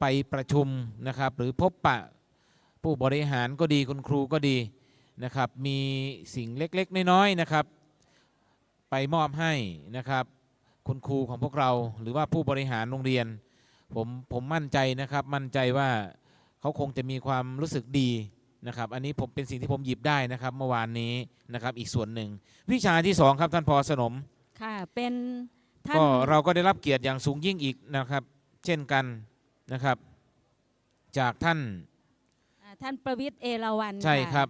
ไปประชุมนะครับ หรือพบปะผู้บริหารก็ดีคุณครูก็ดีนะครับ มีสิ่งเล็กๆ น้อยๆนะครับ ไปมอบให้นะครับ คุณครูของพวกเราหรือว่าผู้บริหารโรงเรียน ผมผมมั่นใจนะครับ มั่นใจว่าเขาคงจะมีความรู้สึกดีนะครับ อันนี้ผมเป็นสิ่งที่ผมหยิบได้นะครับ เมื่อวานนี้นะครับ อีกส่วนหนึ่ง วิชาที่สองครับท่านพอสนมค่ะเป็นท่านก็เราก็ได้รับเกียรติอย่างสูงยิ่งอีกนะครับ เช่นกัน นะครับ จากท่านอ่าท่านประวิทย์เอราวัณใช่ะครับ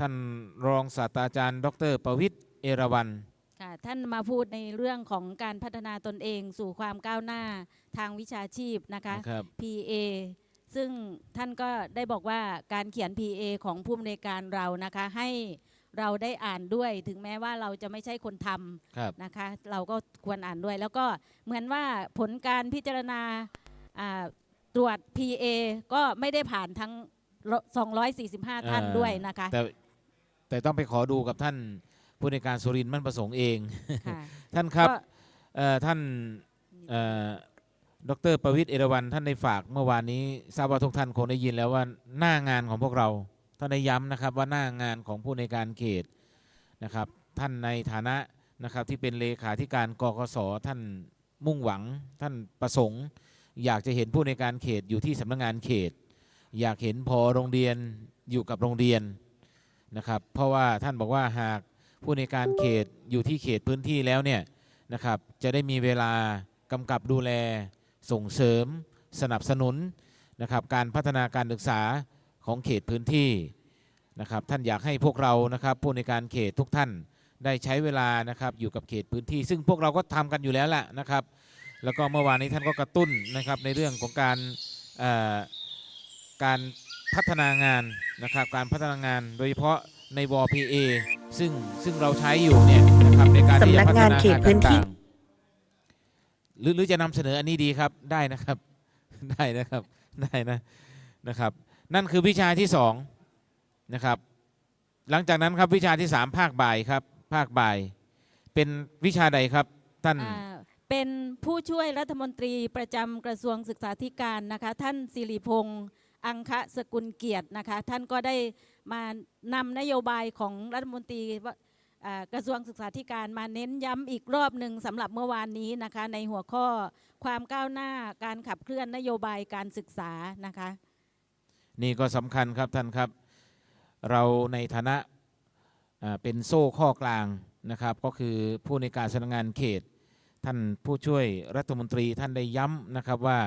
ท่านรองศาสตราจารย์ ดร ประวิทย์เอราวันค่ะ ท่านมาพูดในเรื่องของการพัฒนาตนเองสู่ความก้าวหน้าทางวิชาชีพนะคะ นะครับ PA ซึ่งท่านก็ได้บอกว่าการเขียน PA ของผู้อำนวยการเรานะคะ ให้เราได้อ่านด้วย ถึงแม้ว่าเราจะไม่ใช่คนทำ ครับ นะคะเราก็ควรอ่านด้วยแล้วก็เหมือนว่าผลการพิจารณาอ่า ตรวจ PA ก็ไม่ได้ผ่านทั้ง 245 ท่านอ่าด้วยนะคะ แต่แต่ต้องไปขอดูกับท่านผู้ในวยการสุรินทร์มั่นประสงค์เองค่ะท่านครับก็เอ่อท่านเอ่อดรประวิทย์เอราวันท่านได้ฝากเมื่อวานนี้ทราบว่าทุกท่านคงได้ยินแล้วว่าหน้างานของพวกเราท่านได้ย้ำนะครับว่าหน้างานของผู้ในวยการเขตนะครับ ท่านในฐานะนะครับที่เป็นเลขาธิการกกสท่านมุ่งหวังท่านประสงค์ อยากจะเห็นผู้ในการเขตอยู่ที่สำนักงานเขต อยากเห็นพอโรงเรียนอยู่กับโรงเรียนนะครับ เพราะว่าท่านบอกว่าหากผู้ในการเขตอยู่ที่เขตพื้นที่แล้วเนี่ยนะครับ จะได้มีเวลากำกับดูแลส่งเสริม สนับสนุนนะครับ การพัฒนาการศึกษาของเขตพื้นที่นะครับ ท่านอยากให้พวกเรานะครับผู้ในการเขตทุกท่านได้ใช้เวลานะครับอยู่กับเขตพื้นที่ ซึ่งพวกเราก็ทำกันอยู่แล้วล่ะนะครับ แล้วก็เมื่อวานนี้ท่านก็กระตุ้นนะครับในเรื่องของการเอ่อการพัฒนางานนะครับการพัฒนางานโดยเฉพาะในว PA ซึ่งซึ่งเราใช้อยู่เนี่ยนะครับในการที่จะสำนักพัฒงานนาเขตพื้นที่ต่างๆหรือหรือจะนำเสนออันนี้ดีครับได้นะครับได้นะครับได้นะนะครับ นั่นคือวิชาที่สองนะครับ หลังจากนั้นครับวิชาที่สามภาคบ่ายครับ ภาคบ่าย เป็นวิชาใดครับท่านอ่าเป็น ผู้ช่วยรัฐมนตรีประจำกระทรวงศึกษาธิการนะคะ ท่านสิริพงษ์อังคะสกุลเกียรตินะคะ ท่านก็ได้มานำนโยบายของรัฐมนตรีกระทรวงศึกษาธิการมาเน้นย้ำอีกรอบหนึ่งสำหรับเมื่อวานนี้นะคะ ในหัวข้อความก้าวหน้าการขับเคลื่อนนโยบายการศึกษานะคะ นี่ก็สำคัญครับท่านครับ เราในฐานะเป็นโซ่ข้อกลางนะครับ ก็คือผู้ในการสำนักงานเขต ท่านผู้ช่วยรัฐมนตรีท่านได้ย้ำนะครับว่า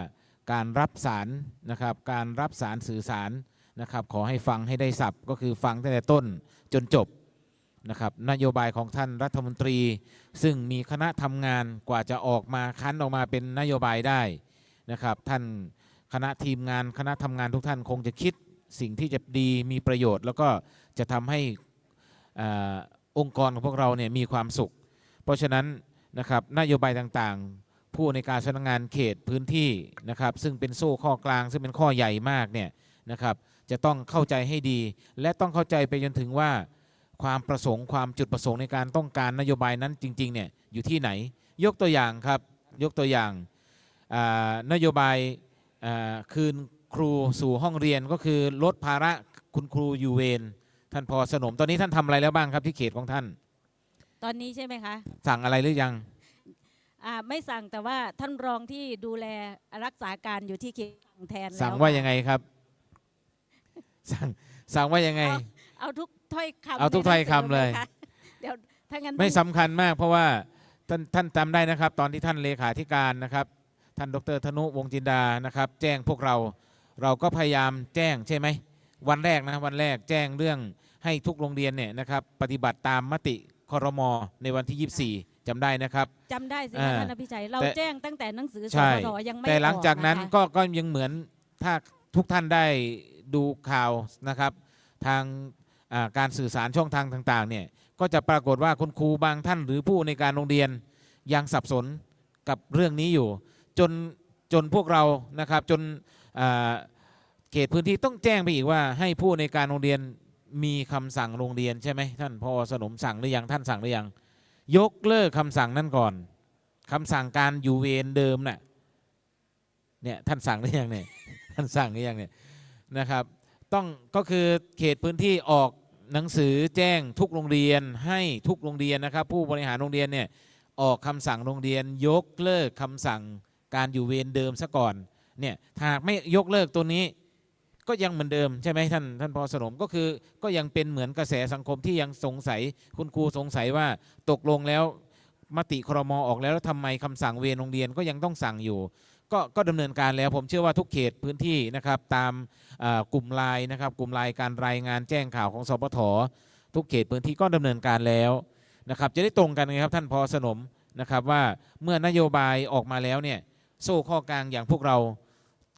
การรับสารนะครับการรับสารสื่อสารนะครับขอให้ฟังให้ได้สับก็คือฟังตั้งแต่ต้นจนจบนะครับนโยบายของท่านรัฐมนตรี ซึ่งมีคณะทำงานกว่าจะออกมาคั้นออกมาเป็นนโยบายได้นะครับท่านคณะทีมงานคณะทำงานทุกท่านคงจะคิดสิ่งที่จะดีมีประโยชน์ แล้วก็จะทำให้อองค์กรของพวกเราเนี่ยมีความสุข เพราะฉะนั้น นะครับนโยบายต่างๆ ผู้ในการสำนักงานเขตพื้นที่นะครับ ซึ่งเป็นโซ่ข้อกลาง ซึ่งเป็นข้อใหญ่มากเนี่ยนะครับ จะต้องเข้าใจให้ดี และต้องเข้าใจไปจนถึงว่า ความประสงค์ความจุดประสงค์ในการต้องการนโยบายนั้นจริงๆเนี่ยอยู่ที่ไหน ยกตัวอย่างครับ ยกตัวอย่างานโยบายาคืนครูสู่ห้องเรียนก็คือลดภาระคุณครูอยู่เวรท่านพอสนมตอนนี้ท่านทำอะไรแล้วบ้างครับที่เขตของท่าน ตอนนี้ใช่ไหมคะสั่งอะไรหรือยัง อ่าไม่สั่งแต่ว่าท่านรองที่ดูแลรักษาการอยู่ที่เขตสั่งแทนแล้วสั่งว่าค่ะยังไงครับ สั่งสั่งว่ายังไง เอาทุกถ้อยคำเอาทุกในหนังถ้อยคำเลยสือไหมะเดี๋ยวถ้างั้นไม่ต้องสำคัญมากเพราะว่าท่านท่านจำได้นะครับ ตอนที่ท่านเลขาธิการนะครับ ท่านดรธนุวงศ์จินดานะครับ แจ้งพวกเราเราก็พยายามแจ้งใช่ไหมวันแรกนะวันแรกแจ้งเรื่องให้ทุกโรงเรียนเนี่ยนะครับ ปฏิบัติตามมติ ครมในวันที่ 24จำได้นะครับ จำได้สิอ่าคะท่านอภิชัย เราแต่ แจ้งตั้งแต่หนังสือสใช่พทยังไม่แต่หลังจากนั้นออะคะ ก็ก็ยังเหมือนถ้าทุกท่านได้ดูข่าวนะครับ ทางอ่าการสื่อสารช่องทางต่างๆเนี่ยก็จะปรากฏว่าคุณครูบางท่านหรือผู้ในการโรงเรียนยังสับสนกับเรื่องนี้อยู่ จนจนพวกเรานะครับจนอ่าเขตพื้นที่ต้องแจ้งไปอีกว่าให้ผู้ในการโรงเรียน มีคำสั่งโรงเรียนใช่ไหมท่านพอสนมสั่งหรือยังท่านสั่งหรือยังยกเลิกคำสั่งนั้นก่อนคำสั่งการอยู่เวรเดิมน่ะเนี่ยท่านสั่งหรือยังเนี่ยท่านสั่งหรือยังเนี่ยนะครับ ต้องก็คือเขตพื้นที่ออกหนังสือแจ้งทุกโรงเรียนให้ทุกโรงเรียนนะครับ ผู้บริหารโรงเรียนเนี่ยออกคำสั่งโรงเรียน ยกเลิกคำสั่งการอยู่เวรเดิมซะก่อนเนี่ยหากไม่ยกเลิกตัวนี้ ก็ยังเหมือนเดิมใช่ไหมท่านท่านพอสนมก็คือก็ยังเป็นเหมือนกระแสสังคมที่ยังสงสัยคุณครูสงสัยว่าตกลงแล้วมติครมออกแล้วแล้วทำไมคำสั่งเวรโรงเรียนก็ยังต้องสั่งอยู่ ก็ก็ดำเนินการแล้วผมเชื่อว่าทุกเขตพื้นที่นะครับตามกลุ่มไลน์นะครับกลุ่มไลน์การรายงานแจ้งข่าวของสปททุกเขตพื้นที่ก็ดำเนินการแล้วนะครับจะได้ตรงกันไงครับท่านพอสนมนะครับว่าเมื่อนโยบายออกมาแล้วเนี่ยโซ่ข้อกลางอย่างพวกเรา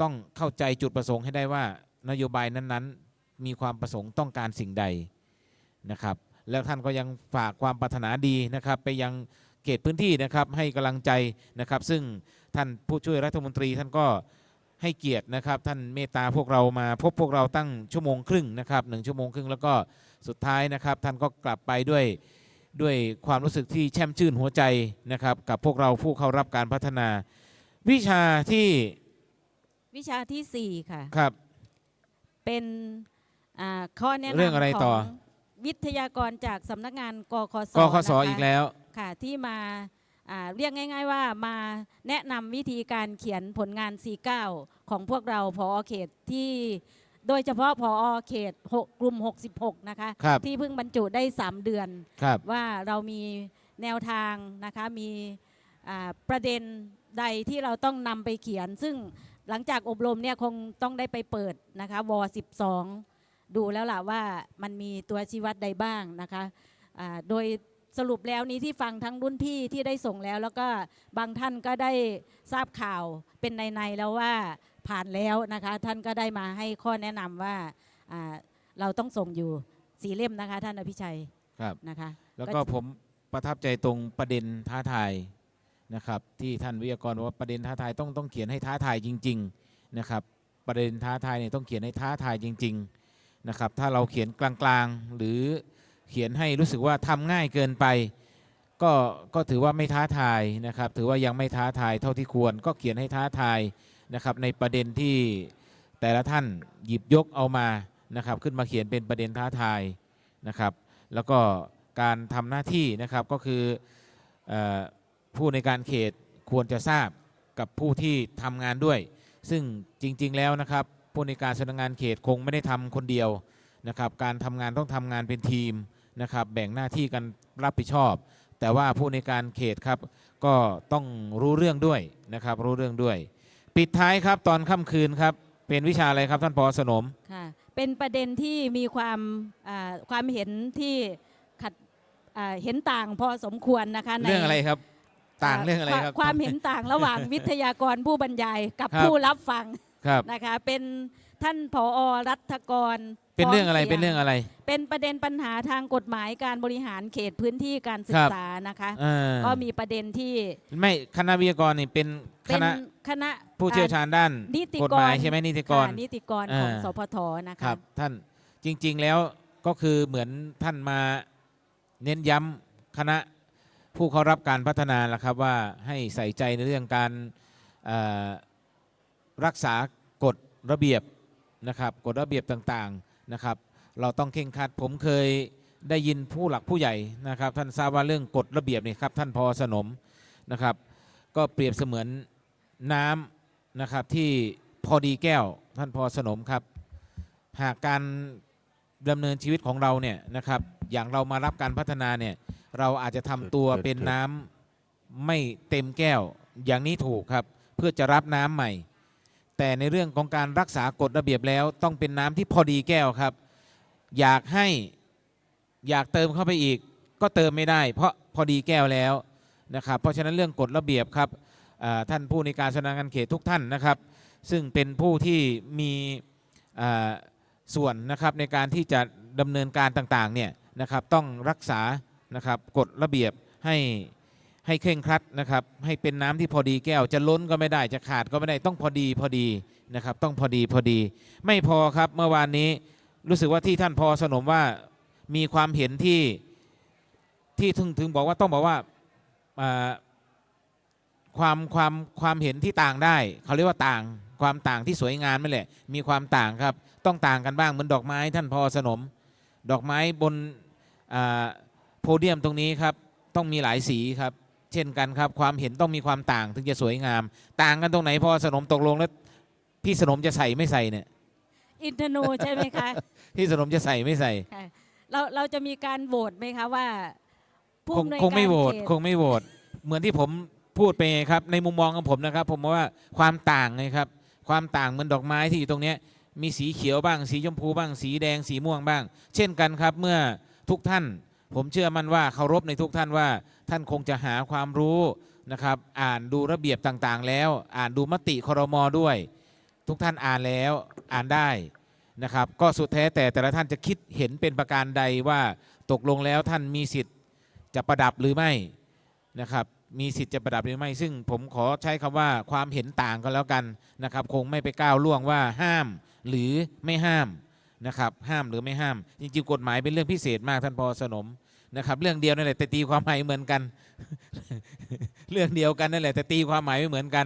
ต้องเข้าใจจุดประสงค์ให้ได้ว่า นโยบายนั้นๆ มีความประสงค์ต้องการสิ่งใดนะครับ แล้วท่านก็ยังฝากความปรารถนาดีนะครับ ไปยังเขตพื้นที่นะครับให้กำลังใจนะครับ ซึ่งท่านผู้ช่วยรัฐมนตรีท่านก็ให้เกียรตินะครับ ท่านเมตตาพวกเรามาพบพวกเราตั้งชั่วโมงครึ่งนะครับหนึ่งชั่วโมงครึ่งแล้วก็สุดท้ายนะครับ ท่านก็กลับไปด้วยด้วยความรู้สึกที่แช่มชื่นหัวใจนะครับ กับพวกเราผู้เข้ารับการพัฒนา วิชาที่วิชาที่สี่ค่ะ ครับ เป็นอ่าข้อแนะนำเรื่องอะไรต่อ ขวิทยากรจากสำนักงานกคสกคสนะคะอีกแล้ว ค่ะที่มาอ่าเรียกง่าย ๆ ว่ามาแนะนำวิธีการเขียนผลงาน 49 ของพวกเราพอเขตที่โดยเฉพาะพอเขตหกกลุ่ม 66 นะคะ ครับ ที่เพิ่งบรรจุได้ 3 เดือน ครับ ว่าเรามีแนวทางนะคะมีอ่าประเด็นใดที่เราต้องนำไปเขียน ซึ่ง หลังจากอบรมเนี่ยคงต้องได้ไปเปิดนะคะว12 ดูแล้วล่ะว่ามันมีตัวชี้วัดใดบ้างนะคะอ่าโดยสรุปแล้วนี้ที่ฟังทั้งรุ่นพี่ที่ได้ส่งแล้ว แล้วก็บางท่านก็ได้ทราบข่าวเป็นในๆแล้วว่าผ่านแล้วนะคะท่านก็ได้มาให้ข้อแนะนำว่าอ่าเราต้องส่งอยู่สีเล่มนะคะ ท่านอภิชัยครับนะคะ แล้วก็ก็จะผมประทับใจตรงประเด็นท้าทาย นะครับที่ท่านวิทยากรบอกว่าประเด็นท้าทายต้องต้องเขียนให้ท้าทายจริงๆนะครับประเด็นท้าทายเนี่ยต้องเขียนให้ท้าทายจริงๆนะครับถ้าเราเขียนกลางๆ หรือเขียนให้รู้สึกว่าทำง่ายเกินไป ก็ก็ถือว่าไม่ท้าทายนะครับถือว่ายังไม่ท้าทายเท่าที่ควร ก็เขียนให้ท้าทายนะครับในประเด็นที่แต่ละท่านหยิบยกเอามานะครับขึ้นมาเขียนเป็นประเด็นท้าทายนะครับแล้วก็การทำหน้าที่นะครับก็คืออ ผู้ในการเขตควรจะทราบกับผู้ที่ทำงานด้วย ซึ่งจริง ๆ แล้วนะครับ ผู้ในการสำนักงานเขตคงไม่ได้ทำคนเดียวนะครับ การทำงานต้องทำงานเป็นทีมนะครับ แบ่งหน้าที่กันรับผิดชอบ แต่ว่าผู้ในการเขตครับ ก็ต้องรู้เรื่องด้วยนะครับ รู้เรื่องด้วย ปิดท้ายครับตอนค่ำคืนครับ เป็นวิชาอะไรครับท่านพอสนมค่ะเป็นประเด็นที่มีความอ่าความเห็นที่ขัดอ่าเห็นต่างพอสมควรนะคะในเรื่องอะไรครับ ต่างเรื่องอะไรครับ ความเห็นต่างระหว่างวิทยากรผู้บรรยายกับครับผู้รับฟังครับนะคะเป็นท่านผอรัฐกร เป็นเรื่องอะไรพสียเป็นเรื่องอะไร เป็นประเด็นปัญหาทางกฎหมายการบริหารเขตพื้นที่การศึคกรับษานะคะเออก็มีประเด็นที่ไม่คณะวิทยากรนี่เป็นคเป็นณะคณะผู้เชี่ยวชาญด้านนิติกฎหมายใช่ไหมนิติกรค่ะนิติกรของอ่าสพทนะคคะรับท่านจริงๆแล้วก็คือเหมือนท่านมาเน้นย้ำคณะ ผู้เข้ารับการพัฒนาละครับว่าให้ใส่ใจในเรื่องการรักษากฎระเบียบนะครับกฎระเบียบต่างๆนะครับ เราต้องเข่งคัดผมเคยได้ยินผู้หลักผู้ใหญ่นะครับ ท่านทราบว่าเรื่องกฎระเบียบนี่ครับท่านพอสนมนะครับ ก็เปรียบเสมือนน้ำนะครับที่พอดีแก้วท่านพอสนมครับ หากการดำเนินชีวิตของเราเนี่ยนะครับอย่างเรามารับการพัฒนาเนี่ย เราอาจจะทำตัวเป็นน้ำไม่เต็มแก้วอย่างนี้ถูกครับ เพื่อจะรับน้ำใหม่ แต่ในเรื่องของการรักษากฎระเบียบแล้วต้องเป็นน้ำที่พอดีแก้วครับ อยากให้อยากเติมเข้าไปอีก ก็เติมไม่ได้ เพราะพอดีแก้วแล้วนะครับ เพราะฉะนั้นเรื่องกฎระเบียบครับอ่าท่านผู้ในการสำนักงานเขตทุกท่านนะครับ ซึ่งเป็นผู้ที่มีอ่าส่วนนะครับในการที่จะดำเนินการต่างๆเนี่ยนะครับต้องรักษา นะครับกฎระเบียบให้ให้เคร่งครัดนะครับให้เป็นน้ำที่พอดีแก้ว จะล้นก็ไม่ได้จะขาดก็ไม่ได้ต้องพอดีพอดีนะครับต้องพอดีพอดี ไม่พอครับเมื่อวานนี้รู้สึกว่าที่ท่านพอสนมว่ามีความเห็นที่ที่ถึงถึงบอกว่าต้องบอกว่าความความความเห็นที่ต่างได้ เขาเรียกว่าต่างความต่างที่สวยงามนั่นแหละ มีความต่างครับ ต้องต่างกันบ้างเหมือนดอกไม้ท่านพอสนม ดอกไม้บนอ่า เดียมตรงนี้ครับต้องมีหลายสีครับ เช่นกันครับ ความเห็นต้องมีความต่างถึงจะสวยงาม ต่างกันตรงไหนพอสนมตกลงแล้วพี่สนมจะใส่ไม่ใส่เนี่ยอินทนูใช่ไหมคะ พี่สนมจะใส่ไม่ใส่ค่ะเราเราจะมีการโหวตไหมคะว่าผู้คงอำนวยคงไม่การโหวตเขตคงไม่โหวตเหมือนที่ผมพูดไปไงครับ ในมุมมองของผมนะครับ ผมว่าความต่างไงครับ ความต่างเหมือนดอกไม้ที่อยู่ตรงเนี้ยมีสีเขียวบ้าง สีชมพูบ้าง สีแดงสีม่วงบ้าง เช่นกันครับ เมื่อทุกท่าน ผมเชื่อมั่นว่าเคารพในทุกท่านว่าท่านคงจะหาความรู้นะครับ อ่านดูระเบียบต่างๆ แล้ว อ่านดูมติครมด้วย ทุกท่านอ่านแล้วอ่านได้นะครับ ก็สุดแท้แต่แต่ละท่านจะคิดเห็นเป็นประการใดว่าตกลงแล้วท่านมีสิทธิ์จะประดับหรือไม่นะครับมีสิทธิ์จะประดับหรือไม่ ซึ่งผมขอใช้คำว่าความเห็นต่างกันแล้วกันนะครับ คงไม่ไปก้าวล่วงว่าห้ามหรือไม่ห้าม นะครับห้ามหรือไม่ห้าม จริงๆกฎหมายเป็นเรื่องพิเศษมากท่านพอสนมนะครับเรื่องเดียวนั่นแหละแต่ตีความหมายเหมือนกัน เรื่องเดียวกันนั่นแหละแต่ตีความหมายไม่เหมือนกัน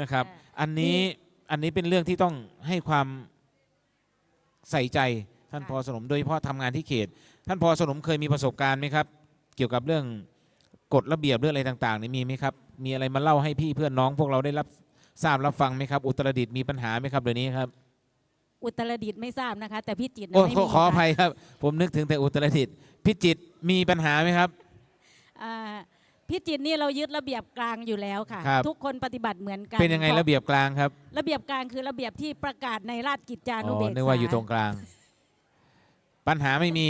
นะครับ อันนี้อันนี้เป็นเรื่องที่ต้องให้ความใส่ใจท่านพอสนมโดยเฉพาะทำงานที่เขต ท่านพอสนมเคยมีประสบการณ์ไหมครับ เกี่ยวกับเรื่องกฎระเบียบเรื่องอะไรต่างๆนี่มีไหมครับมีอะไรมาเล่าให้พี่เพื่อนน้องพวกเราได้รับทราบรับฟังไหมครับ อุตรดิตถ์มีปัญหาไหมครับเดี๋ยวนี้ครับ อุตรดิตถ์ไม่ทราบนะคะ แต่พิจิตรน่ะโอ้ไม่ขอมีขออค่ะภัยครับ ผมนึกถึงแต่อุตรดิตถ์พิจิตรมีปัญหาไหมครับ อ่าพิจิตรนี่เรายึดระเบียบกลางอยู่แล้วค่ะ ครับ ทุกคนปฏิบัติเหมือนกันเป็นยังไงพาระเบียบกลางครับระเบียบกลางคือระเบียบที่ประกาศในราชกิจจานุอ๋อเบกษานึกว่าอยู่ตรงกลาง ปัญหาไม่มี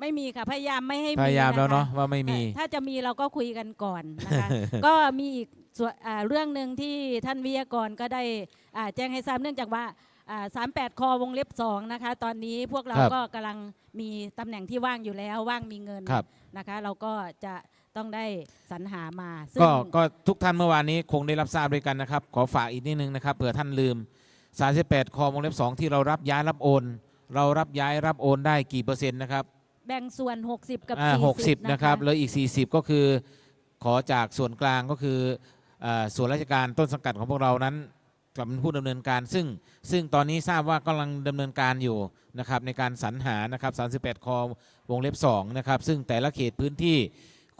ไม่มีค่ะพยายามไม่ให้พยายามแล้วค เนาะว่าไม่มี ถ้าจะมีเราก็คุยกันก่อนนะคะ ก็มีอีกส่วนอ่าเรื่องหนึ่งที่ท่านวิทยากรก็ได้อ่าแจ้งให้ทราบเนื่องจากว่า สามแปดคอวงเล็บสองนะคะ ตอนนี้พวกเราครับก็กำลังมีตำแหน่งที่ว่างอยู่แล้ว ว่างมีเงินครับ นะคะ เราก็จะต้องได้สรรหามาซึ่ง ก็ก็ทุกท่านเมื่อวานนี้คงได้รับทราบด้วยกันนะครับ ขอฝากอีกนิดนึงนะครับเผื่อท่านลืม 38 คอวงเล็บ 2 ที่เรารับย้ายรับโอน เรารับย้ายรับโอนได้กี่เปอร์เซ็นต์นะครับแบ่งส่วน 60 กับอ่า40 60นะครับแล้วอีก 40 ก็คือขอจากส่วนกลางก็คืออ่าส่วนราชการต้นสังกัดของพวกเรานั้น กลับเป็นผู้ดำเนินการ ซึ่งซึ่งตอนนี้ทราบว่ากำลังดำเนินการอยู่นะครับในการสรรหานะครับ 38 คอวงเล็บ2นะครับซึ่งแต่ละเขตพื้นที่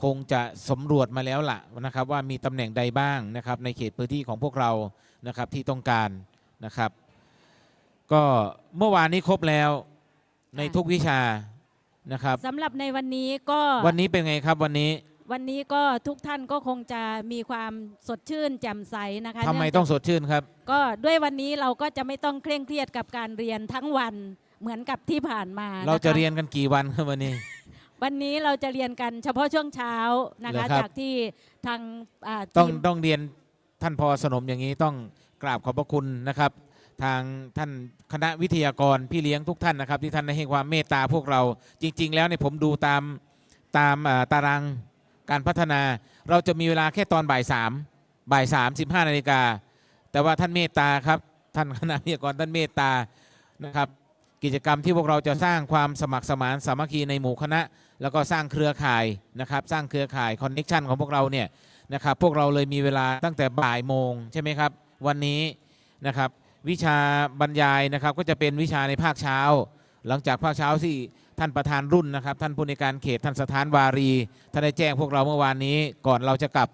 คงจะสำรวจมาแล้วล่ะนะครับ ว่ามีตำแหน่งใดบ้างนะครับ ในเขตพื้นที่ของพวกเรานะครับที่ต้องการนะครับ ก็เมื่อวานนี้ครบแล้วในทุกวิชานะครับสำหรับในวันนี้ก็วันนี้เป็นไงครับวันนี้ วันนี้ก็ทุกท่านก็คงจะมีความสดชื่นแจ่มใสนะคะทำไมเนื่จากต้องสดชื่นครับ ก็ด้วยวันนี้เราก็จะไม่ต้องเคร่งเครียดกับการเรียนทั้งวันเหมือนกับที่ผ่านมาคเราจะเรียนกันกี่วันครับวันนี้ วันนี้เราจะเรียนกันเฉพาะช่วงเช้านะเหรคะอครับจากที่ทางอ่าต้องทีมต้องเรียนท่านพอสนมอย่างนี้ต้องกราบขอบพระคุณนะครับ ทางท่านคณะวิทยากรพี่เลี้ยงทุกท่านนะครับ ที่ท่านได้ให้ความเมตตาพวกเราจริง ๆ แล้วเนี่ยผมดูตามตามอ่าตาราง การพัฒนา เราจะมีเวลาแค่ตอนบ่ายสามบ่ายสามสิบห้านาฬิกา แต่ว่าท่านเมตตาครับ ท่านคณะวิทยากรท่านเมตตานะครับ กิจกรรมที่พวกเราจะสร้างความสมัครสมานสามัคคีในหมู่คณะ แล้วก็สร้างเครือข่ายนะครับ สร้างเครือข่ายคอนเน็ชันของพวกเราเนี่ยนะครับ พวกเราเลยมีเวลาตั้งแต่บ่ายโมงใช่ไหมครับ วันนี้นะครับ วิชาบรรยายนะครับก็จะเป็นวิชาในภาคเช้า หลังจากภาคเช้าที่ ท่านประธานรุ่นนะครับ ท่านผู้ในวยการเขตท่านสถานวารีท่านได้แจ้งพวกเราเมื่อวานนี้ก่อนเราจะกลับ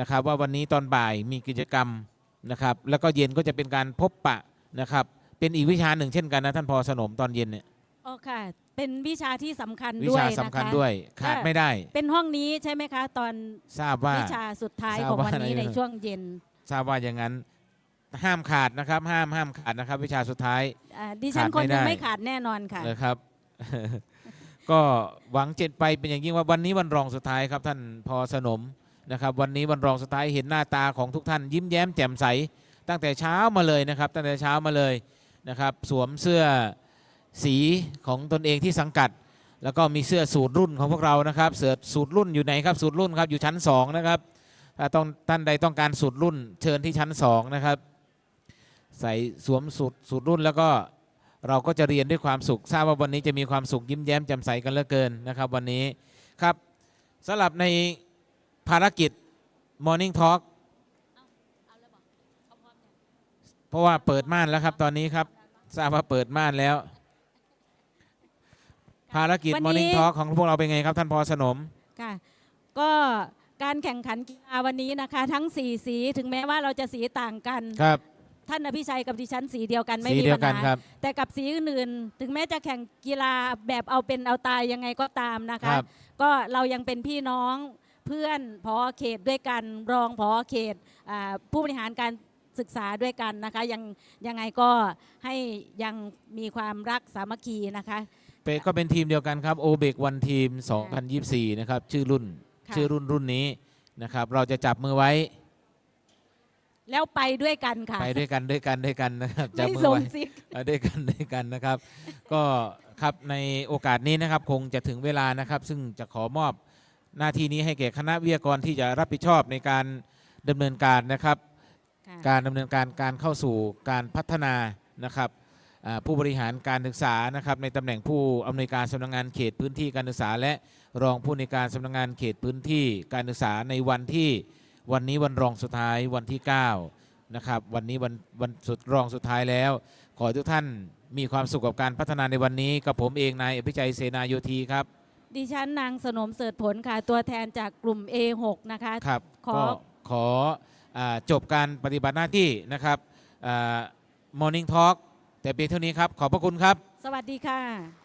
นะครับ ว่าวันนี้ตอนบ่ายมีกิจกรรมนะครับ แล้วก็เย็นก็จะเป็นการพบปะนะครับ เป็นอีกวิชาหนึ่งเช่นกันนะท่านพอสนมตอนเย็นเนี่ยอ๋อค่ะ เป็นวิชาที่สำคัญวิด้วยชานะคะสำคัญด้วยขาดไม่ได้ เป็นห้องนี้ใช่ไหมคะ ตอนทราบว่าวิชาสุดท้ายทราบของว่าวันนี้อะไรในช่วงเย็น ทราบว่าอย่างนั้นห้ามขาดนะครับ ห้ามห้ามขาดนะครับ วิชาสุดท้ายอ่าดิฉันขาดคนไม่หนึงได้ไม่ขาดแน่นอนค่ะเลยครับ ก็หวังเจนไปเป็นอย่างยิ่งว่าวันนี้วันรองสุดท้ายครับท่านพอสนมนะครับวันนี้วันรองสุดท้ายเห็นหน้าตาของทุกท่านยิ้มแย้มแจ่มใส ตั้งแต่เช้ามาเลยนะครับ ตั้งแต่เช้ามาเลยนะครับสวมเสื้อสีของตนเองที่สังกัด แล้วก็มีเสื้อสูตรรุ่นของพวกเรานะครับเสื้อสูตรรุ่นอยู่ไหนครับสูตรรุ่นครับอยู่ชั้นสองนะครับถ้าต้องท่านใดต้องการสูตรรุ่นเชิญที่ชั้นสองนะครับใส่สวมสูตรสูตรรุ่นแล้วก็ เราก็จะเรียนด้วยความสุขทราบว่าวันนี้จะมีความสุขยิ้มแย้มแจ่มใสกันเหลือเกินนะครับ วันนี้ครับสำหรับในภารกิจ Morning Talk เพราะว่าเปิดม่านแล้วครับตอนนี้ครับทราบว่าเปิดม่านแล้ว ภารกิจ วันนี้ Morning Talk ของพวกเราเป็นไงครับ ท่านพอสนม ค่ะก็การแข่งขันกีฬาวันนี้นะคะ ทั้งสีสีถึงแม้ว่าเราจะสีต่างกัน ครับ ท่านอภิชัยกับดิฉันสีเดียวกันไม่สีมีเดียปัวญกันหาครับแต่กับสีอื่นๆถึงแม้จะแข่งกีฬาแบบเอาเป็นเอาตายยังไงก็ตามนะคคะ รับ ก็เรายังเป็นพี่น้องเพื่อนพอเขตด้วยกันรองพอเขตอ่าผู้บริหารการศึกษาด้วยกันนะคะยังยังไงก็ให้ยังมีความรักสามัคคีนะคะ เป็นก็เป็นทีมเดียวกันครับโอเบกวันทีม 2024 นะครับ ชื่อรุ่น ค่ะ ชื่อรุ่นรุ่นนี้นะครับ เราจะจับมือไว้ แล้วไปด้วยกันค่ะ ไปด้วยกันด้วยกันด้วยกันนะครับจับไม่มือส่งไว้ซิกเอ่อด้วยกันด้วยกันนะครับ ก็ครับในโอกาสนี้นะครับคงจะถึงเวลานะครับ ซึ่งจะขอมอบหน้าที่นี้ให้แก่คณะวิทยากรที่จะรับผิดชอบในการดำเนินการนะครับ ค่ะ การดำเนินการการเข้าสู่การพัฒนานะครับอ่าผู้บริหารการศึกษานะครับ ในตำแหน่งผู้อำนวยการสำนักงานเขตพื้นที่การศึกษา และรองผู้อำนวยการสำนักงานเขตพื้นที่การศึกษาในวันที่ วันนี้วันรองสุดท้ายวันที่9นะครับวันนี้วันวันสุดรองสุดท้ายแล้ว ขอให้ทุกท่านมีความสุขกับการพัฒนาในวันนี้กับผมเองนายอภิชัยเสนาโยธีครับ ดิฉันนางสนมเสิร์ชผลค่ะ ตัวแทนจากกลุ่ม A6 นะคะครับขอก็ขออาจบการปฏิบัติหน้าที่นะครับมอร์นิ่งทอล์กแต่เพียงเท่านี้ครับ ขอบพระคุณครับ สวัสดีค่ะ